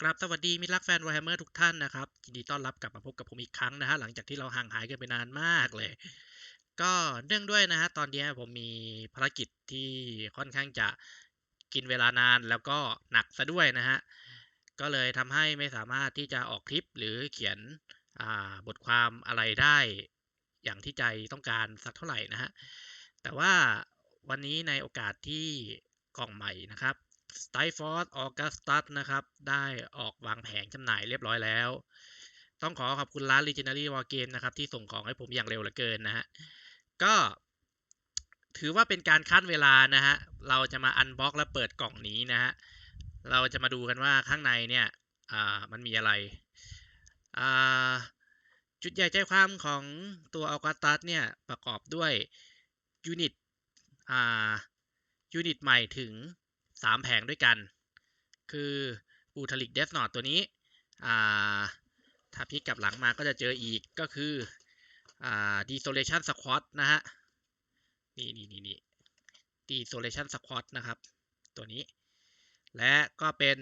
กราบสวัสดีมิตรรักแฟน Warhammer ทุกท่านนะครับยินดีต้อนรับกลับมาพบกับผมอีกครั้งนะฮะหลังจากที่เราห่างหายกันไปนานมากเลย ก็เนื่องด้วยนะฮะตอนนี้ผมมีภารกิจที่ค่อนข้างจะกินเวลานานแล้วก็หนักซะด้วยนะฮะก็เลยทำให้ไม่สามารถที่จะออกคลิปหรือเขียนบทความอะไรได้อย่างที่ใจต้องการสักเท่าไหร่นะฮะแต่ว่าวันนี้ในโอกาสที่กล่องใหม่นะครับ s t y f o r d Augustus นะครับ ได้ออกวางแผงจำหน่ายเรียบร้อยแล้ว ต้องขอขอบคุณร้าน Legendary War Game นะครับ ที่ส่งของให้ผมอย่างเร็วเหลือเกินนะฮะ ก็ถือว่าเป็นการคั้นเวลานะฮะ เราจะมาอันบ็อกและเปิดกล่องนี้นะฮะ เราจะมาดูกันว่าข้างในเนี่ยมันมีอะไร จุดใหญ่ใจความของตัว Augustus เนี่ยประกอบด้วยยูนิตยูนิตใหม่ถึง สามแผงด้วยกัน คือบูทาลิกเดสนอตตัวนี้ถ้าพลิกกลับหลังมาก็จะเจออีกก็คือดีโซเลชันสควอตนะฮะ นี่นี่นี่นี่ดีโซเลชันสควอตนะครับ ตัวนี้ และก็เป็น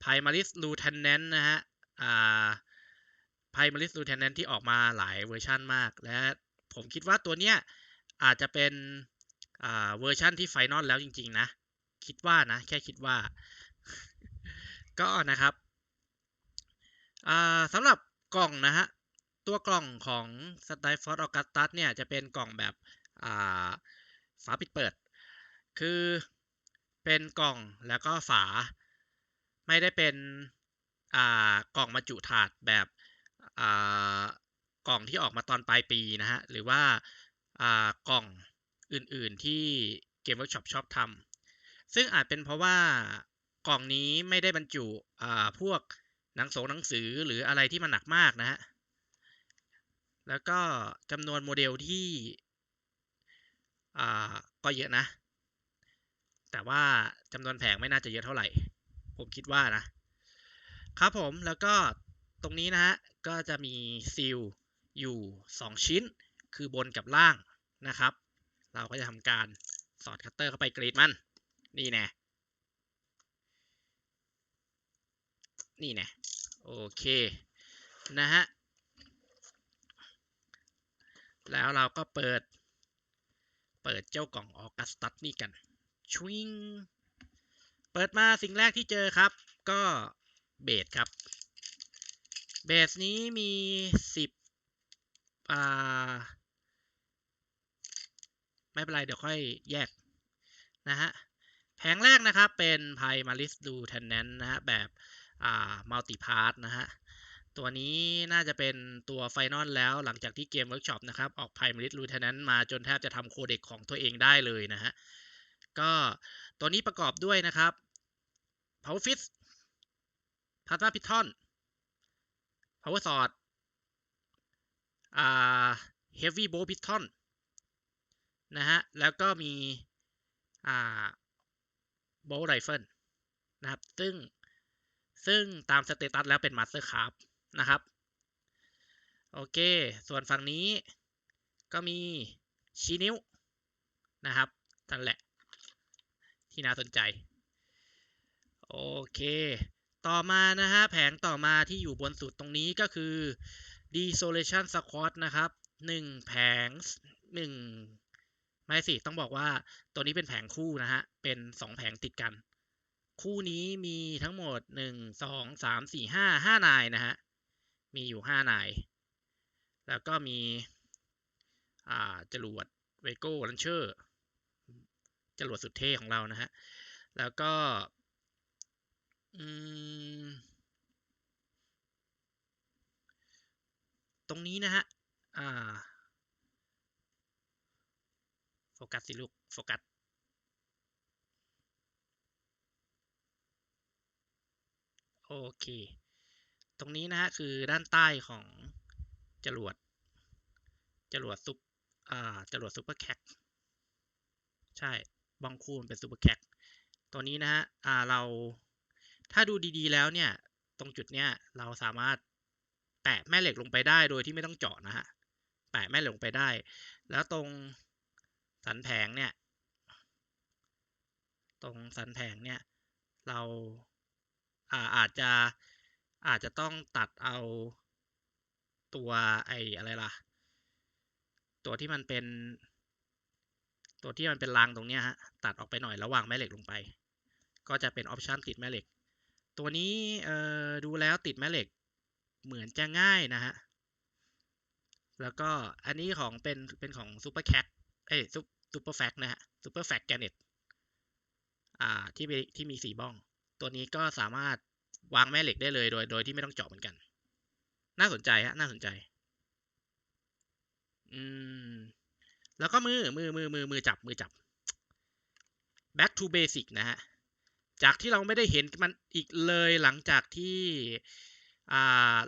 ไพมาริสลูเทนเนนนะฮะไพมาริสลูเทนเนนที่ออกมาหลายเวอร์ชันมาก และผมคิดว่าตัวเนี้ยอาจจะเป็นเวอร์ชันที่ไฟนอลแล้วจริง ๆ นะ คิดว่านะ แค่คิดว่า ก็นะครับสำหรับกล่องนะฮะ ตัวกล่องของ s t y f o r d Augustus เนี่ย จะเป็นกล่องแบบฝาปิดเปิด คือเป็นกล่องแล้วก็ฝา ไม่ได้เป็นกล่องบรรจุถาดแบบกล่องที่ออกมาตอนปลายปีนะฮะ หรือว่ากล่องอื่นๆที่เกมเวิร์กช็อปชอบทำ ซึ่งอาจเป็นเพราะว่ากล่องนี้ไม่ได้บรรจุพวกหนังสงหนังสือหรืออะไรที่มันหนักมากนะฮะ แล้วก็จำนวนโมเดลที่ก็เยอะนะ แต่ว่าจำนวนแผงไม่น่าจะเยอะเท่าไหร่ ผมคิดว่านะ ครับผมแล้วก็ตรงนี้นะฮะ ก็จะมีซีลอยู่ 2 ชิ้น คือบนกับล่างนะครับ เราก็จะทำการสอดคัตเตอร์เข้าไปกรีดมัน นี่แน่นี่แน่โอเค นะฮะ แล้วเราก็เปิด เปิดเจ้ากล่องออกัสตัสนี่กันชวิงเปิดมาสิ่งแรกที่เจอครับ ก็เบสครับ เบสนี้มีสิบอ่า ไม่เป็นไร เดี๋ยวค่อยแยกนะฮะ แผงแรกนะครับเป็นไพมาริสดูเทนแนนนะฮะแบบอ่ามัลติพาร์ทนะฮะตัวนี้น่าจะเป็นตัวไฟนอลแล้วหลังจากที่เกมเวิร์กช็อปนะครับ ออกไพมาริสดูเทนแนนมาจนแทบจะทำโคเด็กของตัวเองได้เลยนะฮะก็ตัวนี้ประกอบด้วยนะครับ Power Fist พาร์ต a พิทอน Power Sword อ่า Heavy Bow Piton นะฮะแล้วก็มีอ่า โบว์ไรเฟิลนะครับ ซึ่งซึ่งตามสเตตัสแล้วเป็นมาสเตอร์คาร์นะครับ โอเค ส่วนฝั่งนี้ก็มีชีนิ้วนะครับนั่นแหละ ที่น่าสนใจ โอเค ต่อมานะฮะ แผงต่อมาที่อยู่บนสุดตรงนี้ก็คือ Desolation Squad นะครับ 1 แผง 1 ไม่สิต้องบอกว่าตัวนี้เป็นแผงคู่นะฮะเป็นสองแผงติดกัน คู่นี้มีทั้งหมดหนึ่งสองสามสี่ห้าห้านายนะฮะมีอยู่ห้านาย แล้วก็มีอ่าจรวดเวโก้ลันเชอร์จรวดสุดเท่ของเรานะฮะแล้วก็ตรงนี้นะฮะ อ่า ฟกัสสิลูก โฟกัส โอเค ตรงนี้นะฮะคือด้านใต้ของจรวด จรวดซุปอ่าจรวดซุปเปอร์แคคใช่ บองคูนเป็นซุปเปอร์แคคตัวนี้นะฮะอ่าเราถ้าดูดีๆแล้วเนี่ย ตรงจุดเนี้ยเราสามารถแปะแม่เหล็กลงไปได้โดยที่ไม่ต้องเจาะนะฮะ แปะแม่เหล็กลงไปได้ แล้วตรง สันแผงเนี่ย ตรงสันแผงเนี่ย เราอาอาจจะอาจจะต้องตัดเอาตัวไออะไรล่ะ ตัวที่มันเป็น ตัวที่มันเป็นรางตรงเนี้ยฮะตัดออกไปหน่อยแล้ววางแม่เหล็กลงไป ก็จะเป็นออปชันติดแม่เหล็ก ตัวนี้เอ่อดูแล้วติดแม่เหล็กเหมือนจะง่ายนะฮะแล้วก็อันนี้ของเป็นเป็นของซูเปอร์แคท เอ้ยซูเปอร์แฟกนะฮะซูเปอร์แฟกแกเน็ตอ่าที่มีที่มีสีบ้อง ตัวนี้ก็สามารถวางแม่เหล็กได้เลยโดย โดยที่ไม่ต้องเจาะเหมือนกัน น่าสนใจฮะ น่าสนใจ อืม แล้วก็มือ มือ มือ มือ มือจับ มือจับ back to basic นะฮะ จากที่เราไม่ได้เห็นมันอีกเลยหลังจากที่ อ่า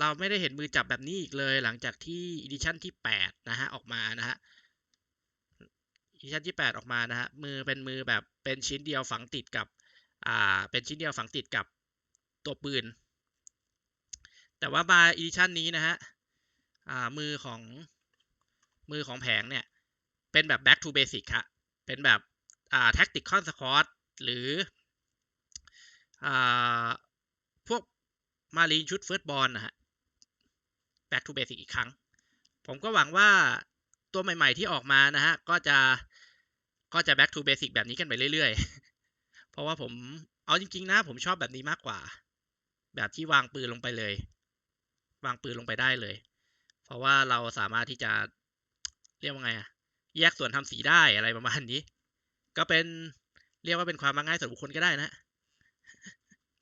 เราไม่ได้เห็นมือจับแบบนี้อีกเลย หลังจากที่ edition ที่ 8 นะฮะ ออกมานะฮะ edition ที่ 8 ออกมานะฮะมือเป็นมือแบบเป็นชิ้นเดียวฝังติดกับอ่าเป็นชิ้นเดียวฝังติดกับตัวปืน แต่ว่ามา edition นี้นะฮะอ่ามือของมือของแผงเนี่ยเป็นแบบ back to basic ครับเป็นแบบอ่า tactical squad หรืออ่าพวกมารีนชุดเฟิร์สบอลนะฮะ back to basic อีกครั้ง ผมก็หวังว่าตัวใหม่ ๆ ที่ออกมานะฮะ ก็จะ ก็จะ back to basic แบบนี้กันไปเรื่อยๆ เพราะว่าผมเอาจริงๆนะผมชอบแบบนี้มากกว่า แบบที่วางปืนลงไปเลย วางปืนลงไปได้เลย เพราะว่าเราสามารถที่จะเรียกว่าไงอะแยกส่วนทำสีได้อะไรประมาณนี้ ก็เป็นเรียกว่าเป็นความง่ายส่วนบุคคลก็ได้นะ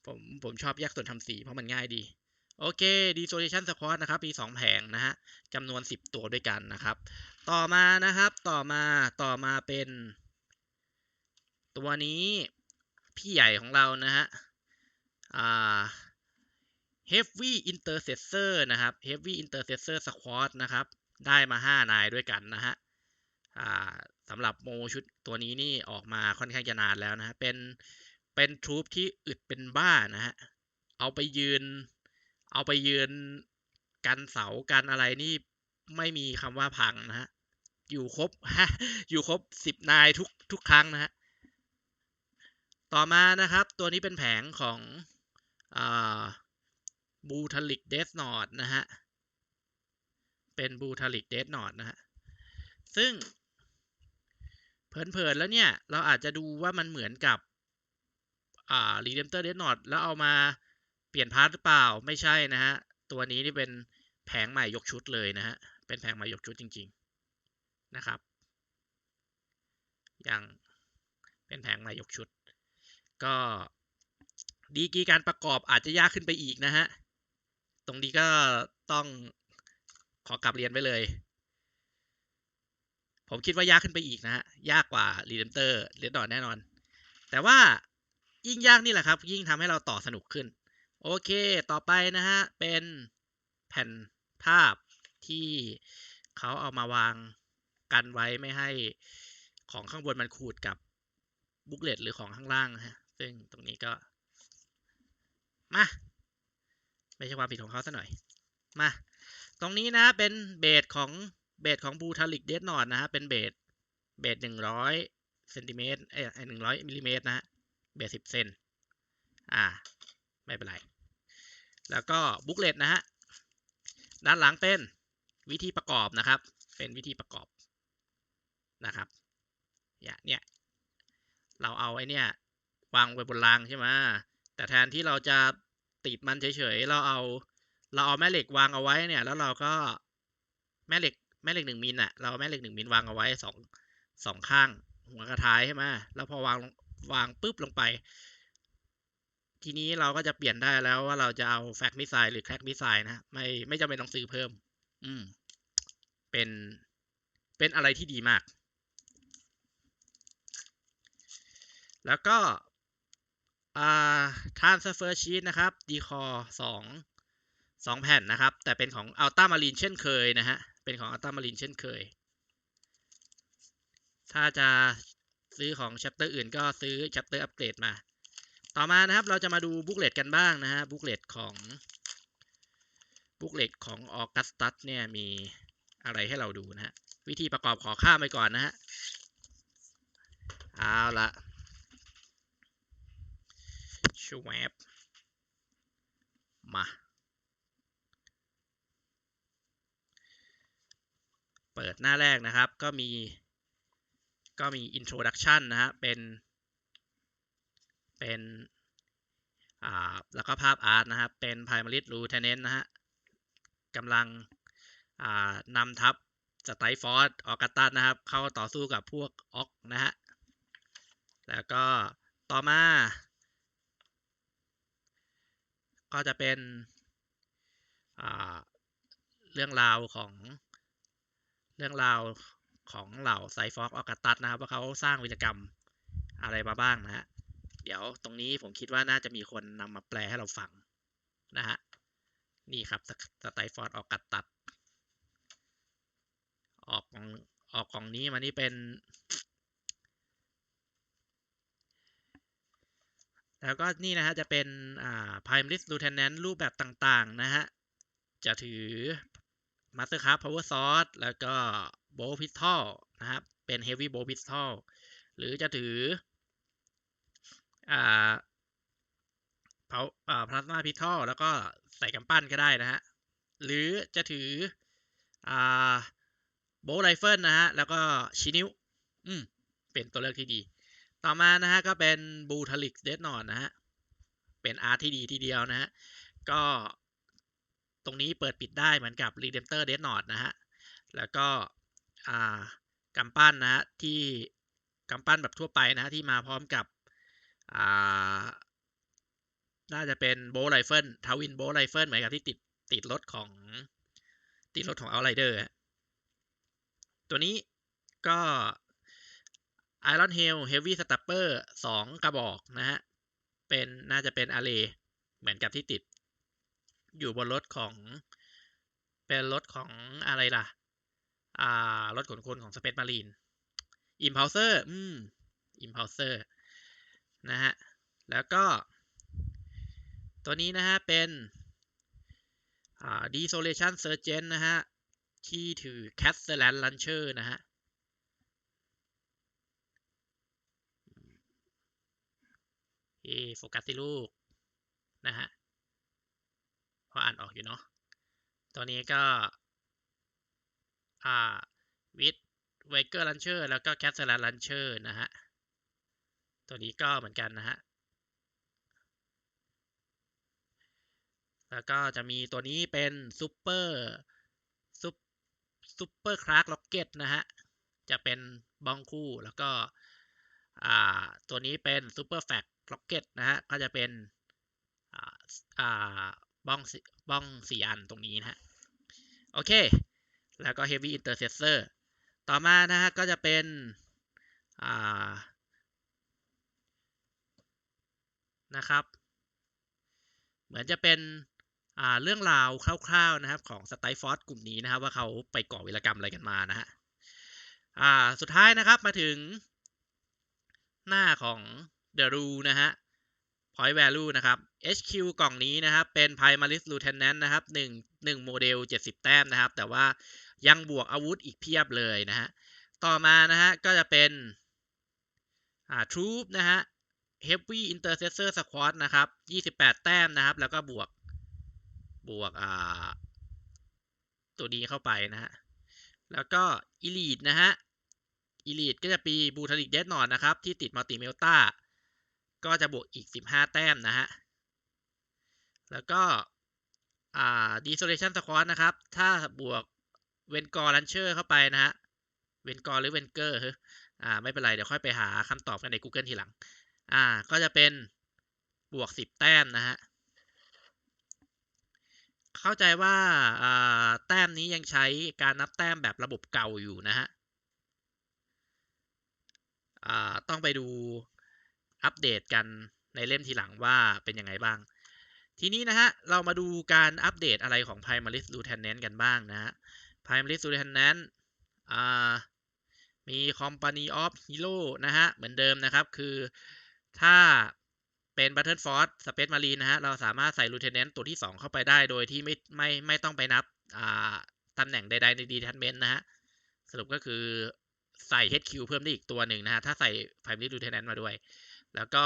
ผมผมชอบแยกส่วนทำสีเพราะมันง่ายดี โอเค Desolation Squad นะครับมี2แผงนะฮะจำนวน 10 ตัวด้วยกันนะครับ ต่อมานะครับต่อมาต่อมาเป็น ตัวนี้พี่ใหญ่ของเรานะฮะอ่า Heavy Intercessor นะครับ Heavy Intercessor Squad นะครับ ได้มา 5 นายด้วยกันนะฮะอ่าสำหรับโมชุดตัวนี้นี่ออกมาค่อนข้างจะนานแล้วนะฮะเป็นเป็นทรูปที่อึดเป็นบ้านะฮะ เอาไปยืน เอาไปยืนกันเสากันอะไรนี่ไม่มีคำว่าพังนะฮะ อยู่ครบฮะอยู่ครบสิบนายทุกทุกครั้งนะฮะ ต่อมานะครับ ตัวนี้เป็นแผงของอบูทาลิกเดสนอดนะฮะ เป็นบูทาลิกเดสนอดนะฮะ ซึ่งเผินๆแล้วเนี่ย เราอาจจะดูว่ามันเหมือนกับอ่า Redemptor Death Note แล้วเอามา เปลี่ยนพาร์ทหรือเปล่าไม่ใช่นะฮะ ตัวนี้นี่เป็นแผงใหม่ยกชุดเลยนะฮะ เป็นแผงใหม่ยกชุดจริง ๆนะครับ อย่างเป็นแผงใหม่ยกชุด ก็ดีกีการประกอบอาจจะยากขึ้นไปอีกนะฮะ ตรงนี้ก็ต้องขอกลับเรียนไปเลย ผมคิดว่ายากขึ้นไปอีกนะฮะ ยากกว่า Redemptor เรียนดอนแน่นอน แต่ว่ายิ่งยากนี่แหละครับ ยิ่งทำให้เราต่อสนุกขึ้น โอเค ต่อไปนะฮะ เป็นแผ่นภาพที่เขาเอามาวางกันไว้ไม่ให้ของข้างบนมันขูดกับบุ๊กเลตหรือของข้างล่างฮะ ซึ่งตรงนี้ก็ มา ไม่ใช่ความผิดของเขาซะหน่อย มา ตรงนี้นะเป็นเบสของเบสของบูทาลิกเดดนอดนะฮะ เป็นเบสเบสหนึ่งร้อยเซนติเมตรเอ้ยหนึ่งร้อยมิลลิเมตรนะฮะ เบสสิบเซน อ่า ไม่เป็นไร แล้วก็บุ๊กเลตนะฮะ ด้านหลังเป็นวิธีประกอบนะครับ เป็นวิธีประกอบนะครับเนี่ยเนี่ยเราเอาไอ้เนี่ยวางไว้บนรางใช่ไหมแต่แทนที่เราจะติดมันเฉยๆ เราเอา เราเอาแม่เหล็กวางเอาไว้เนี่ย แล้วเราก็แม่เหล็กแม่เหล็กหนึ่งมิลอะเราเอาแม่เหล็กหนึ่งมิลวางเอาไว้สองสองข้างหัวกระท้ายใช่ไหมแล้วพอวางวางปุ๊บลงไป ทีนี้เราก็จะเปลี่ยนได้แล้วว่าเราจะเอาแฟกมิสไซล์หรือแคกมิสไซล์นะ ไม่ไม่จำเป็นต้องซื้อเพิ่ม อืม เป็น เป็นอะไรที่ดีมาก แล้วก็ อ่า transfer sheet นะครับ decor สองสองแผ่นนะครับ แต่เป็นของ Ultra Marine เช่นเคยนะฮะ เป็นของ Ultra Marine เช่นเคย ถ้าจะซื้อของ chapter อื่นก็ซื้อ chapter upgrade มา ต่อมานะครับเราจะมาดูบุ๊กเลตกันบ้างนะฮะบุ๊กเลตของบุ๊กเลตของ Augustus เนี่ยมีอะไรให้เราดูนะฮะวิธีประกอบขอข้ามไปก่อนนะฮะเอาละชวบมาเปิดหน้าแรกนะครับก็มีก็มี introduction นะฮะเป็น เป็นอ่าแล้วก็ภาพอาร์ตนะครับ เป็น primaris lieutenant นะฮะกำลังอ่านำทัพสไตฟอร์ดออกัสตัสนะครับ เข้าต่อสู้กับพวกออกนะฮะแล้วก็ต่อมา ก็จะเป็นเรื่องราวของเรื่องราวของเหล่าไซฟอกออกัตัสนะครับ ว่าเขาสร้างวิจกรรมอะไรมาบ้างนะฮะ เดี๋ยวตรงนี้ผมคิดว่าน่าจะมีคนนำมาแปลให้เราฟังนะฮะ นี่ครับสไตฟอร์ดออกัสตัสออกของออกของนี้มานี่เป็น แล้วก็นี่นะฮะจะเป็นอ่า primaris lieutenant รูปแบบต่างๆนะฮะ จะถือ mastercraft power sword แล้วก็ bow pistol นะครับ เป็น heavy bow pistol หรือจะถือ อ่าเผาอ่า plasma pistol แล้วก็ใส่กำปั้นก็ได้นะฮะ หรือจะถืออ่า bow rifle นะฮะ แล้วก็ชินิ้ว อืม เป็นตัวเลือกที่ดี ต่อมานะฮะ ก็เป็น brutalix death knot นะฮะ เป็นอาร์ที่ดีทีเดียวนะฮะ ก็ตรงนี้เปิดปิดได้เหมือนกับ redemptor death knot นะฮะ แล้วก็อ่ากำปั้นนะฮะ ที่กำปั้นแบบทั่วไปนะฮะที่มาพร้อมกับ อ่า น่าจะเป็นโบว์ไรเฟิลทวินโบว์ไรเฟิลเหมือนกับที่ติดติดรถของติดรถของเอาไรเดอร์ตัวนี้ก็ Iron Hail Heavy Stepper สองกระบอกนะฮะ เป็นน่าจะเป็นอาร์เรเหมือนกับที่ติด อยู่บนรถของ เป็นรถของอะไรล่ะ อ่า รถขนคนของ Space Marine Impulsor อืม Impulsor นะฮะ แล้วก็ ตัวนี้นะฮะ เป็นอ่า Desolation Sergeant นะฮะ ที่ถือ c a t s l a n Launcher นะฮะเอโฟกัสที่ลูก นะฮะพออ่านออกอยู่เนาะตัวนี้ก็ อ่าวิดไวเกอร์ลันเชอร์แล้วก็แคสเซอร์ลันเชอร์นะฮะ ตัวนี้ก็เหมือนกันนะฮะ แล้วก็จะมีตัวนี้เป็นซูเปอร์ซุปซูเปอร์คลาร์กล็อกเก็ตนะฮะ จะเป็นบ้องคู่แล้วก็อ่าตัวนี้เป็นซูเปอร์แฟกล็อกเก็ตนะฮะ ก็จะเป็นอ่าอ่าบ้องบ้องสี่อันตรงนี้นะฮะ โอเค แล้วก็ Heavy Intercessor ต่อมานะฮะ ก็จะเป็น อ่า นะครับ เหมือนจะเป็นอ่าเรื่องราวคร่าวๆนะครับของสไตฟอร์ดกลุ่มนี้นะครับ ว่าเขาไปก่อวิรกรรมอะไรกันมานะฮะอ่าสุดท้ายนะครับมาถึงหน้าของ The Rule นะฮะ Point Value นะครับ HQ กล่องนี้นะครับ เป็น Primaris Lieutenant นะครับ1 1โมเดล 70 แต้มนะครับ แต่ว่ายังบวกอาวุธอีกเพียบเลยนะฮะ ต่อมานะฮะ ก็จะเป็น อ่า Troop นะฮะ Heavy Intercessor Squad นะครับ 28 แต้มนะครับ แล้วก็บวก บวกอ่าตัวนี้เข้าไปนะฮะ แล้วก็ Elite นะฮะ Elite ก็จะปี Brutalic Death Knot นะครับ ที่ติด Multi Melta ก็จะบวกอีก 15 แต้มนะฮะ แล้วก็อ่า Desolation Squad นะครับ ถ้าบวกเวนกอร์ลันเชอร์เข้าไปนะฮะ เวนกอร์หรือเวนเกอร์อ่าไม่เป็นไร เดี๋ยวค่อยไปหาคำตอบกันใน Google ทีหลัง อ่า ก็จะเป็นบวก10แต้มนะฮะ เข้าใจว่าอ่าแต้มนี้ยังใช้การนับแต้มแบบระบบเก่าอยู่นะฮะอ่าต้องไปดูอัปเดตกันในเล่มทีหลังว่าเป็นยังไงบ้าง ทีนี้นะฮะ เรามาดูการอัปเดตอะไรของ Primaris Lieutenant กันบ้างนะฮะ Primaris Lieutenant อ่ามี Company of Hero นะฮะ เหมือนเดิมนะครับ คือ ถ้าเป็น Battle Force Space Marine นะฮะ เราสามารถใส่ Lieutenant ตัวที่ 2 เข้าไปได้โดยที่ไม่ไม่ไม่ต้องไปนับตำแหน่งใด ๆ ใน Detachment นะฮะ สรุปก็คือใส่ HQ เพิ่มได้อีกตัวหนึ่งนะฮะ ถ้าใส่ Primaris Lieutenant มาด้วย แล้วก็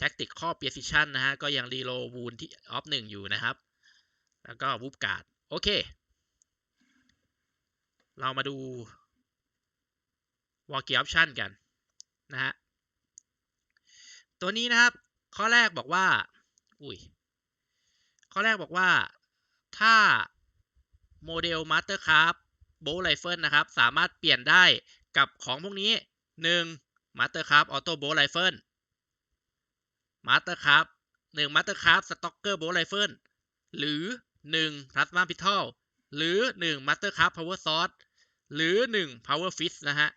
Tactical Precision นะฮะ ก็ยัง Reload Wound ที่ Off 1อยู่นะครับ แล้วก็วูฟการ์ดโอเค เรามาดูวอลกี้ออปชันกันนะฮะ ตัวนี้นะครับ ข้อแรกบอกว่า อุ้ย ข้อแรกบอกว่า ถ้าโมเดล Mastercraft Bow Rifle นะครับ สามารถเปลี่ยนได้กับของพวกนี้ 1. Mastercraft Auto Bow Rifle Mastercraft 1 Mastercraft Stalker Bow Rifle หรือ 1 Plasma Pistol หรือ 1 Mastercraft Power Sword หรือ 1 Power Fist นะฮะ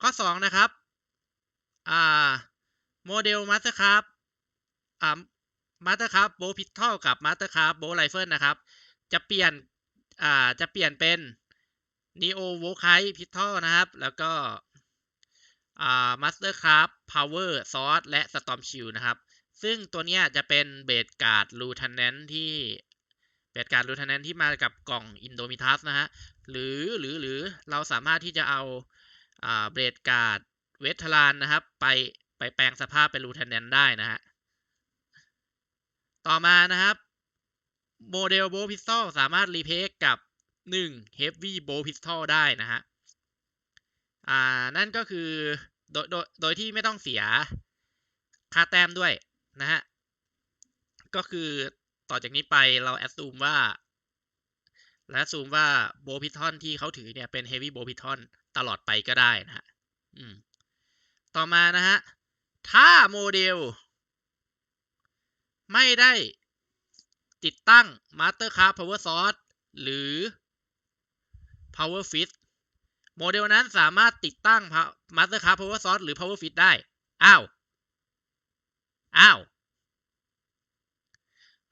ข้อ 2 นะครับ อ่า โมเดล Mastercraft อ่า Mastercraft Bow Pistol กับ Mastercraft Bow Rifle นะครับ จะเปลี่ยนอ่าจะเปลี่ยนเป็น Neo v o k i Pistol นะครับ แล้วก็อ่า Mastercraft Power Sword และ Storm Shield นะครับ ซึ่งตัวเนี้ยจะเป็นเบดการ์ดลูทันแนนที่เบดการ์ดลูทันแนนที่มากับกล่อง Indomitus นะฮะหรือหรือหรือเราสามารถที่จะเอาอ่าเบดการ์ดเวทลานนะครับ ไป ไปแปลงสภาพเป็นลูทนแนนได้นะฮะ ต่อมานะครับโมเดลโบพิสตอลสามารถรีเพคกับ 1 Heavy Bow Pistol ได้นะฮะ อ่า นั่นก็คือโดยโดยโดยที่ไม่ต้องเสียค่าแต้มด้วยนะฮะ ก็คือต่อจากนี้ไปเราแอดซูมว่าและซูมว่าโบพิทอนที่เขาถือเนี่ยเป็น Heavy Bow Piton ตลอดไปก็ได้นะฮะต่อมานะฮะ ถ้าโมเดล ไม่ได้ติดตั้ง Mastercraft Power Sword หรือ Power Fit โมเดลนั้นสามารถติดตั้ง Mastercraft Power Sword หรือ Power Fit ได้ อ้าว อ้าว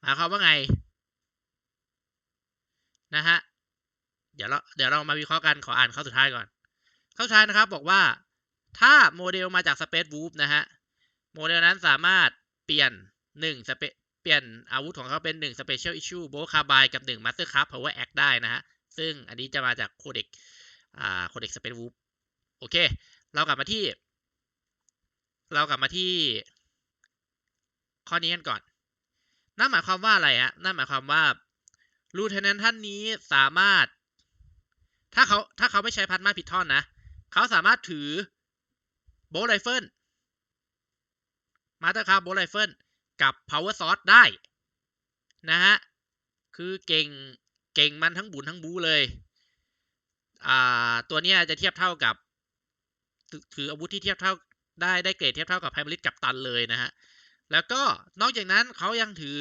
หมายความว่าไง นะฮะ เดี๋ยวเรา เดี๋ยวเรามาวิเคราะห์กัน ขออ่านข้อสุดท้ายก่อน ข้อสุดท้ายนะครับบอกว่า ถ้าโมเดลมาจาก Space Wolf นะฮะ โมเดลนั้นสามารถเปลี่ยน1 Space เปลี่ยนอาวุธของเขาเป็น 1 Special Issue b o w Carbine กับ 1 Mastercraft Power Axe ได้นะฮะ ซึ่งอันนี้จะมาจากโคเด็กอ่าโคเด็ก Space Wolf โอเค เรากลับมาที่ เรากลับมาที่ ข้อนี้กันก่อน นั่นหมายความว่าอะไรฮะ นั่นหมายความว่าลูเทนแนนท่านนี้สามารถ ถ้าเขาถ้าเขาไม่ใช้พัดมาพิทอนนะ เขาสามารถถือโบไรเฟิล มาสเตอร์คาร์โบว์ไรเฟิลกับ power sword ได้ นะฮะ คือเก่ง เก่งมันทั้งบุญทั้งบูเลย อ่า ตัวเนี้ยจะเทียบเท่ากับ ถืออาวุธที่เทียบเท่าได้ได้เกรดเทียบเท่ากับไพมลิสกับตันเลยนะฮะ แล้วก็นอกจากนั้นเขายังถือ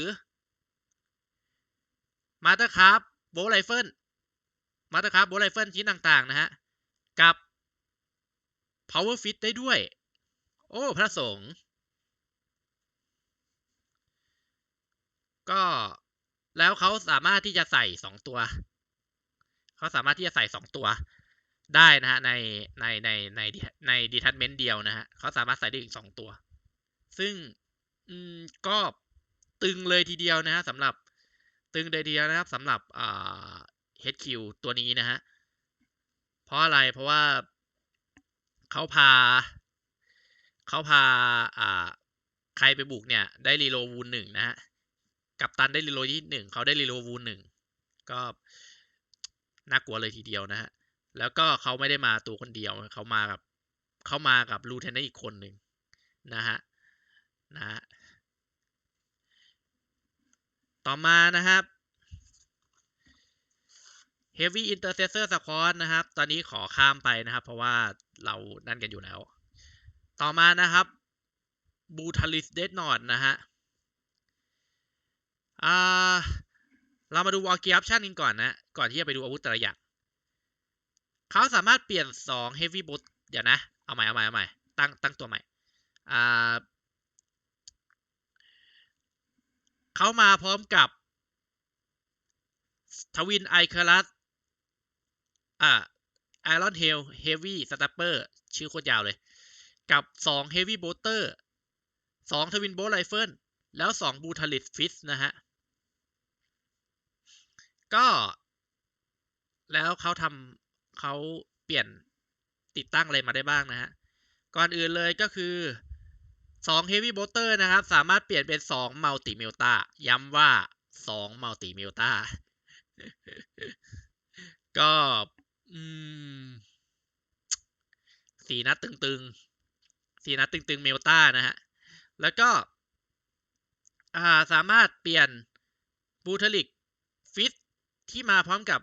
มาสเตอร์คาร์โบว์ไรเฟิลมาสเตอร์คาร์โบว์ไรเฟิลชิ้นต่าง ๆ นะฮะ กับ power fit ได้ด้วย โอ้ พระสงฆ์ ก็แล้วเขาสามารถที่จะใส่สองตัวเขาสามารถที่จะใส่สองตัวได้นะฮะในในในในในดีทัชเมนต์เดียวนะฮะเขาสามารถใส่ได้ถึงสองตัว ซึ่งอืมก็ตึงเลยทีเดียวนะฮะสำหรับตึงเลยทีเดียวนะครับสำหรับอ่า HQ ตัวนี้นะฮะเพราะอะไรเพราะว่าเขาพาเขาพาอ่าใครไปบุกเนี่ย ได้รีโลวูนหนึ่งนะฮะ กับตันได้รีโลที่หนึ่งเขาได้รีโลวูนหนึ่งก็น่ากลัวเลยทีเดียวนะฮะ แล้วก็เขาไม่ได้มาตัวคนเดียวเขามากับเขามากับลูเทนได้อีกคนหนึ่งนะฮะนะฮะต่อมานะครับ Heavy Intercessor Squad นะครับ ตอนนี้ขอข้ามไปนะครับ เพราะว่าเรานั่นกันอยู่แล้ว ต่อมานะครับ Brutalist Dead Knot นะฮะ อ่าเรามาดู War Gear Option กันก่อนนะ ก่อนที่จะไปดูอาวุธแต่ละอย่างเขาสามารถเปลี่ยน2 Heavy Bolt เดี๋ยวนะ เอาใหม่ เอาใหม่ เอาใหม่ ตั้ง ตั้งตัวใหม่อ่าเขามาพร้อมกับทวินไอเคลัสอ่าไอรอนเฮลเฮฟวี่สตัปเปอร์ชื่อโคตรยาวเลย กับ2 Heavy Bolter 2 Twin Bolt Rifle แล้ว2 Brutalist Fist นะฮะ ก็ แล้วเขาทำเขาเปลี่ยนติดตั้งอะไรมาได้บ้างนะฮะ ก่อนอื่นเลยก็คือ2 Heavy Bolter นะครับ สามารถเปลี่ยนเป็น 2 Multi Melta ย้ำว่าสองมัลติมิลตาก็สีนัดตึงๆสีนัดตึงๆเมลตานะฮะ แล้วก็สามารถเปลี่ยนบูทลิก ที่มาพร้อมกับ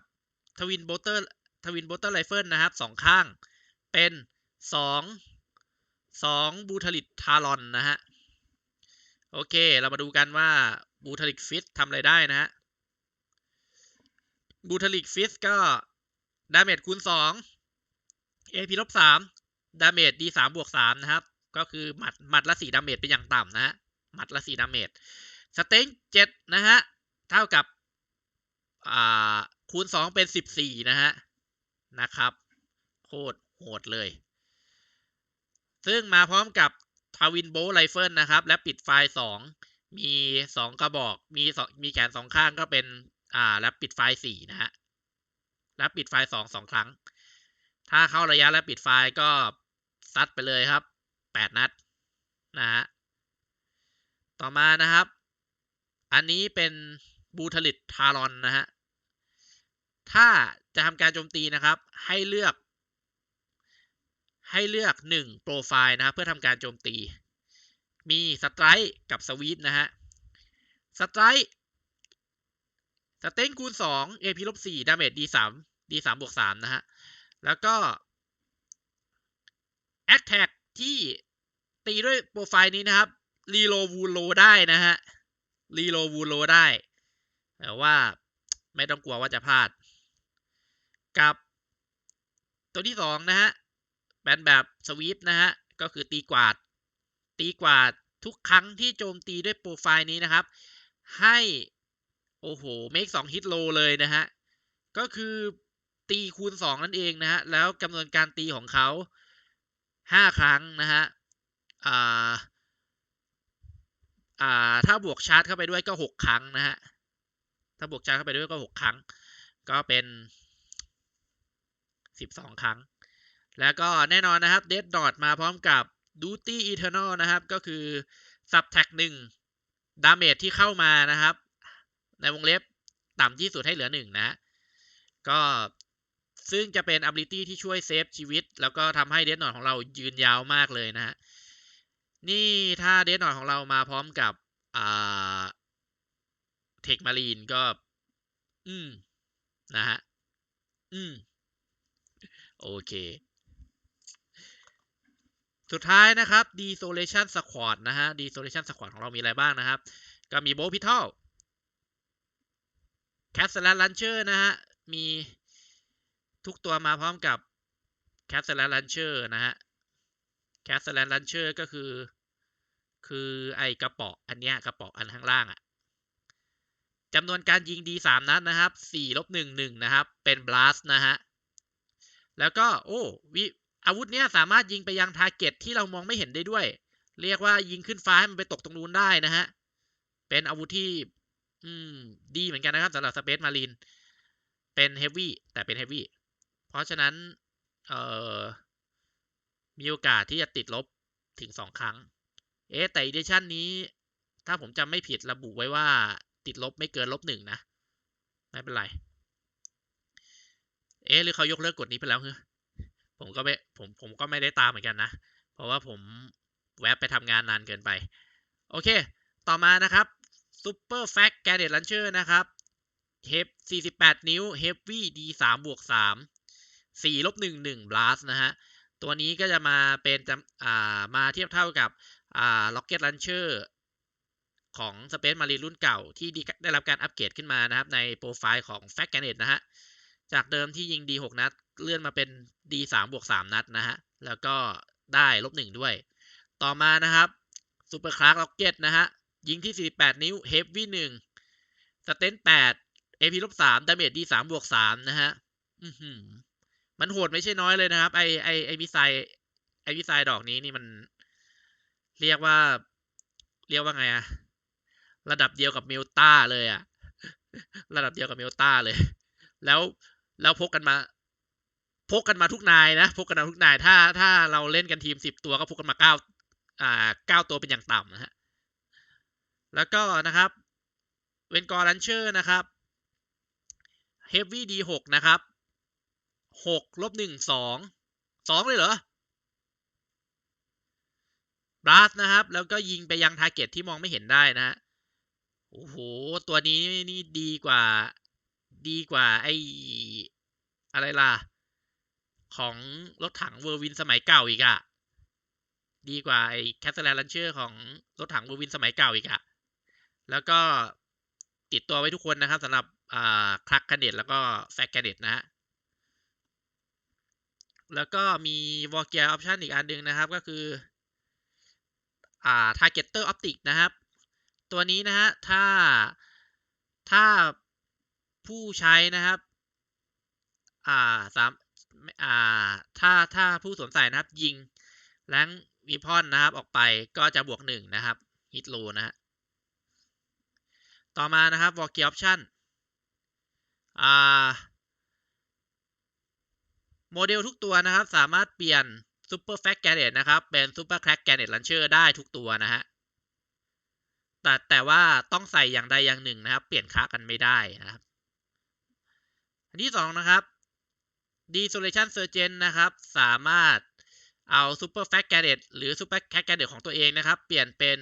ทวินโบเตอร์ทวินโบเตอร์ไรเฟิลนะครับสองข้างเป็นสองสองบูทลิกทารอนนะฮะ โอเค เรามาดูกันว่าบูทลิกฟิตทำอะไรได้นะฮะบูทลิกฟิสก็ ดาเมจคูณสองเอพีลบสามดาเมจดีสามบวกสามนะครับ ก็คือหมัดหมัดละสี่ดาเมจเป็นอย่างต่ำนะฮะหมัดละสี่ดาเมจสเต็งเจ็ดนะฮะ เท่ากับ อ่าคูณสองเป็นสิบสี่นะฮะนะครับ โคตรโหดเลย ซึ่งมาพร้อมกับทาวินโบไ i เฟิลนะครับ และปิดไฟสองมีสองกระบอก มีสองมีแขนสองข้างก็เป็นอ่าแล้วปิดไฟสี่นะฮะแล้วปิดไฟสองสองครั้ง ถ้าเข้าระยะและปิดไฟก็ซัดไปเลยครับแปดนัดนะฮะต่อมานะครับ อันนี้เป็นบูทลิตทารอนนะฮะ ถ้าจะทำการโจมตีนะครับ ให้เลือก ให้เลือกหนึ่งโปรไฟล์นะครับเพื่อทำการโจมตี มีสไตร์กับสวีทนะฮะสไตร์สเต็งคูณสอง AP ลบสี่ดาเมจ D สาม D สามบวกสามนะฮะ แล้วก็ a t t a c k ที่ตีด้วยโปรไฟล์นี้นะครับรีโลวูโลได้นะฮะรีโลวูโลได้ แต่ว่าไม่ต้องกลัวว่าจะพลาด กับตัวที่สองนะฮะเป็นแบบสวีปนะฮะก็คือตีกวาด ตีกวาดทุกครั้งที่โจมตีด้วยโปรไฟล์นี้นะครับ ให้โอ้โหเมคสองฮิตโลเลยนะฮะก็คือตีคูณสองนั่นเองนะฮะแล้วจำนวนการตีของเขาห้าครั้งนะฮะอ่าอ่าถ้าบวกชาร์จเข้าไปด้วยก็หกครั้งนะฮะถ้าบวกชาร์จเข้าไปด้วยก็หกครั้ง ก็เป็น สิบสองครั้ง แล้วก็แน่นอนนะครับเดดดอทมาพร้อมกับ Duty Eternal นะครับ ก็คือ Subtract หนึ่งดาเมจที่เข้ามานะครับ ในวงเล็บต่ำที่สุดให้เหลือหนึ่งนะ ก็ซึ่งจะเป็น ability ที่ช่วยเซฟชีวิต แล้วก็ทำให้เดดนอตของเรายืนยาวมากเลยนะฮะ นี่ถ้าเดดนอตของเรามาพร้อมกับอ่าเทคมารีนก็ อืม นะฮะ อืม โอเค สุดท้ายนะครับ Desolation Squad นะฮะ Desolation Squad ของเรามีอะไรบ้างนะครับ ก็มี b o p i t a l c a s t l e Launcher นะฮะ มีทุกตัวมาพร้อมกับ c a s t l e Launcher นะฮะ c a s t l e Launcher ก็คือ คือไอกระป๋ออันเนี้ยกระป๋ออันข้างล่างอะจำนวนการยิงดีสามนัดนะครับสี่ลบหนึ่งหนึ่งนะครับ เป็น blast นะฮะ แล้วก็โอ้วิอาวุธเนี้ยสามารถยิงไปยังทาร์เก็ตที่เรามองไม่เห็นได้ด้วย เรียกว่ายิงขึ้นฟ้าให้มันไปตกตรงนู้นได้นะฮะ เป็นอาวุธที่ อืม ดีเหมือนกันนะครับสำหรับสเปซมารีนเป็นเฮฟวี่แต่เป็นเฮฟวี่เพราะฉะนั้นเอ่อมีโอกาสที่จะติดลบถึงสองครั้ง เอ๊แต่อีเดชันนี้ ถ้าผมจำไม่ผิดระบุไว้ว่า ติดลบไม่เกินลบหนึ่งนะ ไม่เป็นไร เอ๊หรือเขายกเลิกกฎนี้ไปแล้วเหรอผมก็ไม่ผมผมก็ไม่ได้ตามเหมือนกันนะ เพราะว่าผมแวบไปทำงานนานเกินไป โอเค ต่อมานะครับ Super Fact g a d g e t Launcher นะครับเฮฟ48 นิ้ว Heavy D3 บวก3 4ลบ1 1 Blast นะฮะ ตัวนี้ก็จะมาเป็นจำอ่ามาเทียบเท่ากับอ่า Rocket Launcher ของ Space Marine รุ่นเก่าที่ได้รับการอัปเกรดขึ้นมานะครับ ในโปรไฟล์ของ Fact g a d g e t นะฮะ จากเดิมที่ยิง D6 นัด เลื่อนมาเป็น D3 บวก3นัดนะฮะ แล้วก็ได้ลบ1ด้วย ต่อมานะครับ Super Clark Rocket นะฮะ ยิงที่ 48 นิ้ว Heavy 1 Stent 8 AP ลบ3 Damage D3 บวก3นะฮะมันโหดไม่ใช่น้อยเลยนะครับ ไอไอไอมิไซไอมิไซดอกนี้นี่มัน เรียกว่า เรียกว่าไงอะระดับเดียวกับมิลตาเลยอะระดับเดียวกับมิลตาเลย แล้ว แล้วพกกันมา พกกันมาทุกนายนะพกกันมาทุกนาย ถ้าถ้าเราเล่นกันทีมสิบตัวก็พกกันมาเก้าอ่าเก้าตัวเป็นอย่างต่ำนะฮะแล้วก็นะครับเวนกอร์ลันเชอร์นะครับ Heavy D6 นะครับหกลบหนึ่งสองสองเลยเหรอบลัสนะครับ แล้วก็ยิงไปยังทาร์เก็ตที่มองไม่เห็นได้นะฮะโอ้โห ตัวนี้นี่ดีกว่า ดีกว่าไออะไรล่ะ ของรถถังเวอร์วินสมัยเก่าอีกอะดีกว่าไอแคสเซลลันเชอร์ของรถถังเวอร์วินสมัยเก่าอีกอะแล้วก็ติดตัวไว้ทุกคนนะครับสำหรับอ่าคลักกันเน็ตแล้วก็แฟกกันเน็ตนะฮะแล้วก็มีวอลเกียร์ออปชันอีกอันหนึ่งนะครับก็คืออ่า targeter optic นะครับ ตัวนี้นะฮะถ้าถ้า ผู้ใช้นะครับ อ่าสามอ่าถ้าถ้าผู้สวมใส่นะครับ ยิงแรงวีพอนนะครับ ออกไปก็จะบวกหนึ่งนะครับฮิตโลนะฮะต่อมานะครับวอลเกียออปชันอ่าโมเดลทุกตัวนะครับ สามารถเปลี่ยน Super f a c t g a n e t นะครับ เป็น Super Crack g a n e t Launcher ได้ทุกตัวนะฮะแต่แต่ว่าต้องใส่อย่างใดอย่างหนึ่งนะครับ เปลี่ยนค้ากันไม่ได้นะครับ อันที่สองนะครับ Desolation Surgeon นะครับ สามารถเอา Super fat g a n e t หรือ Super Crack g a n e t ของตัวเองนะครับ เปลี่ยนเป็น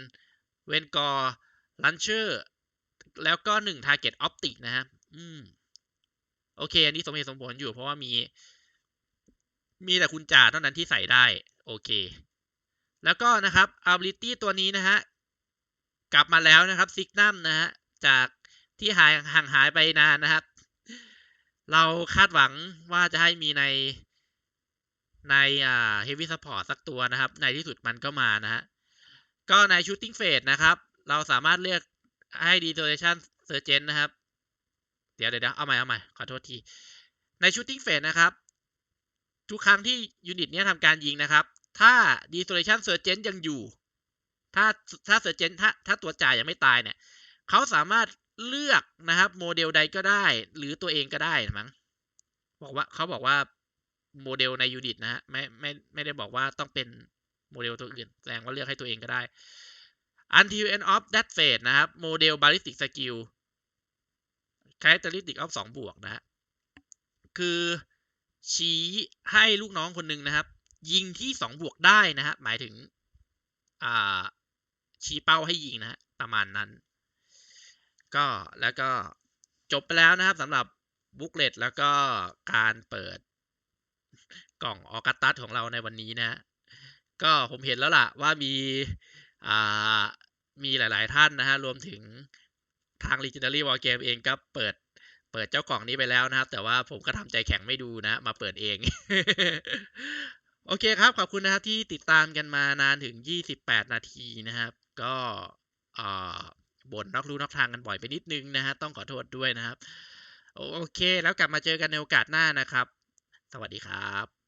v e n g o r Launcher แล้วก็หนึ่ง Target Optic นะครับอืมโอเค อันนี้สมเหตุสมผลอยู่เพราะว่ามี มีแต่คุณจ่าเท่านั้นที่ใส่ได้ โอเค แล้วก็นะครับ ability ตัวนี้นะฮะ กลับมาแล้วนะครับ signum นะฮะ จากที่หายห่างหายไปนานนะครับ เราคาดหวังว่าจะให้มีในในอ่า heavy support สักตัวนะครับ ในที่สุดมันก็มานะฮะ ก็ใน shooting phase นะครับ เราสามารถเลือกให้ desolation surgeon นะครับ เดี๋ยวเดี๋ยวเอาใหม่เอาใหม่ขอโทษที ใน shooting phase นะครับ ทุกครั้งที่ยูนิตนี้ทำการยิงนะครับ ถ้า desolation surgeon ยังอยู่ ถ้าถ้า surgeon ถ้าถ้าตัวจ่ายยังไม่ตายเนี่ยเขาสามารถ เลือกนะครับ โมเดลใดก็ได้ หรือตัวเองก็ได้มั้งบอกว่าเขาบอกว่าโมเดลในยูนิตนะฮะไม่ไม่ไม่ได้บอกว่าต้องเป็นโมเดลตัวอื่นแสดงว่าเลือกให้ตัวเองก็ได้ until end of that phase นะครับโมเดล ballistic skill characteristic of 2บวกนะฮะคือชี้ให้ลูกน้องคนหนึ่งนะครับ ยิงที่ 2 บวกได้นะฮะหมายถึง อ่าชี้เป้าให้ยิงนะฮะประมาณนั้น ก็แล้วก็จบไปแล้วนะครับสำหรับบุ๊กเลตแล้วก็การเปิดกล่องออกัสตัสของเราในวันนี้นะฮะก็ผมเห็นแล้วล่ะว่ามีอ่ามีหลาย ๆ ท่านนะฮะรวมถึงทาง Legendary War Game เองก็เปิดเปิดเจ้ากล่องนี้ไปแล้วนะครับ แต่ว่าผมก็ทำใจแข็งไม่ดูนะ มาเปิดเอง โอเคครับ ขอบคุณนะครับที่ติดตามกันมานานถึง 28 นาทีนะครับ ก็อ่า บ่นนอกรู้นอกทางกันบ่อยไปนิดนึงนะฮะต้องขอโทษด้วยนะครับ โอเค แล้วกลับมาเจอกันในโอกาสหน้านะครับ สวัสดีครับ